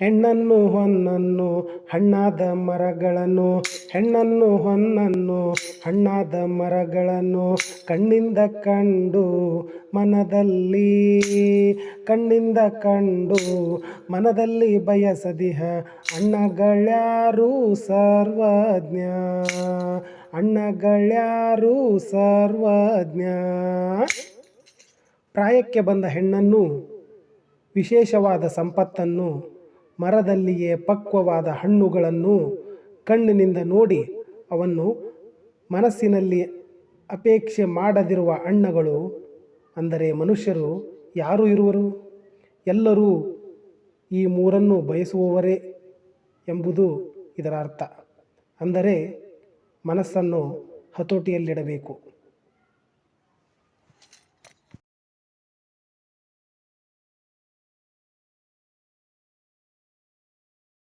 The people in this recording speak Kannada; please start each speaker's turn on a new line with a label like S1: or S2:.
S1: ಹೆಣ್ಣನ್ನು ಹೊನ್ನನ್ನು, ಹಣ್ಣಾದ ಮರಗಳನ್ನು, ಹೆಣ್ಣನ್ನು ಹೊನ್ನನ್ನು, ಹಣ್ಣಾದ ಮರಗಳನ್ನು ಕಣ್ಣಿಂದ ಕಂಡು ಮನದಲ್ಲಿ, ಕಣ್ಣಿಂದ ಕಂಡು ಮನದಲ್ಲಿ ಬಯಸದಿಹ ಅಣ್ಣಗಳ್ಯಾರು ಸರ್ವಜ್ಞ. ಅಣ್ಣಗಳ್ಯಾರು ಸರ್ವಜ್ಞ. ಪ್ರಾಯಕ್ಕೆ ಬಂದ ಹೆಣ್ಣನ್ನು, ವಿಶೇಷವಾದ ಸಂಪತ್ತನ್ನು ಮರದಲ್ಲಿಯೇ ಪಕ್ವವಾದ ಹಣ್ಣುಗಳನ್ನು ಕಣ್ಣಿನಿಂದ ನೋಡಿ ಅವನ್ನು ಮನಸ್ಸಿನಲ್ಲಿ ಅಪೇಕ್ಷೆ ಮಾಡದಿರುವ ಅಣ್ಣಗಳು, ಅಂದರೆ ಮನುಷ್ಯರು ಯಾರು ಇರುವರು? ಎಲ್ಲರೂ ಈ ಮೂರನ್ನು ಬಯಸುವವರೇ ಎಂಬುದು ಇದರ ಅರ್ಥ. ಅಂದರೆ ಮನಸ್ಸನ್ನು ಹತೋಟಿಯಲ್ಲಿಡಬೇಕು.